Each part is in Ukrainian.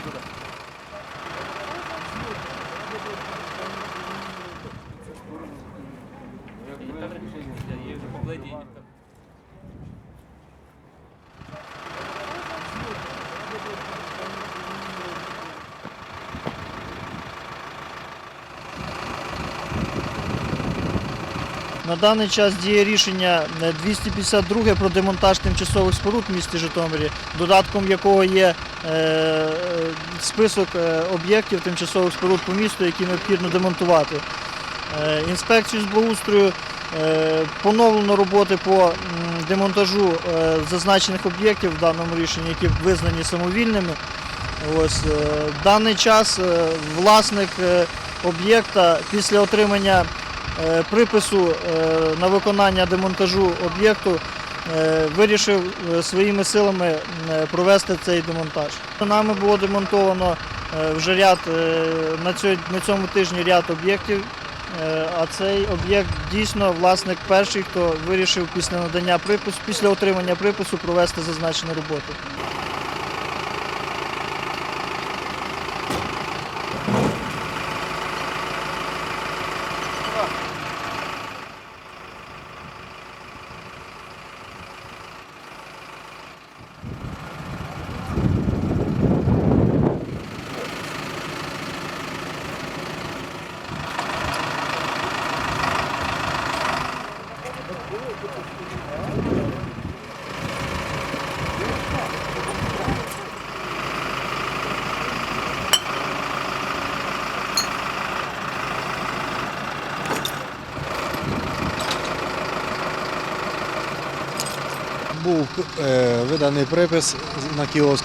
туди. Як ви? Я вже поплетіння. На даний час діє рішення е, 252 про демонтаж тимчасових споруд в місті Житомирі, додатком якого є е, е, список е, об'єктів тимчасових споруд по місту, які необхідно демонтувати. Е, Інспекцію з благоустрою е, поновлено роботи по демонтажу е, зазначених об'єктів в даному рішенні, які визнані самовільними. Ось е, в даний час е, власник е, об'єкта після отримання е, припису е, на виконання демонтажу об'єкту е, вирішив е, своїми силами е, провести цей демонтаж. Нами було демонтовано е, вже ряд е, на цьому тижні ряд об'єктів. Е, А цей об'єкт дійсно власник перший, хто вирішив після надання припису, після отримання припису провести зазначену роботу. Був е, виданий припис на кіоск,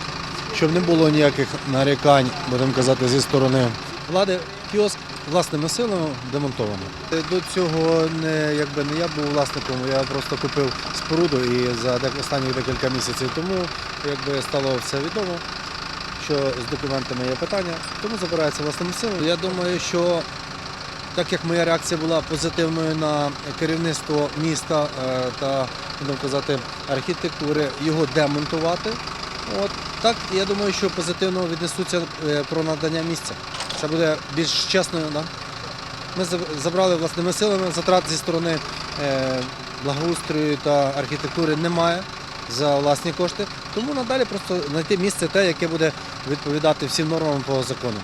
щоб не було ніяких нарікань, будемо казати, зі сторони влади. Кіоск власними силами демонтований. Е, До цього не, якби не я був власником, я просто купив споруду і за останні декілька місяців тому якби стало все відомо, що з документами є питання, тому забирається власними силами. Я думаю, що так як моя реакція була позитивною на керівництво міста е, та будемо казати архітектури, його демонтувати. От так я думаю, що позитивно віднесуться е, про надання місця. Це буде більш чесною. Да? Ми забрали власними силами, затрат зі сторони е, благоустрою та архітектури немає за власні кошти. Тому надалі просто знайти місце те, яке буде відповідати всім нормам по закону.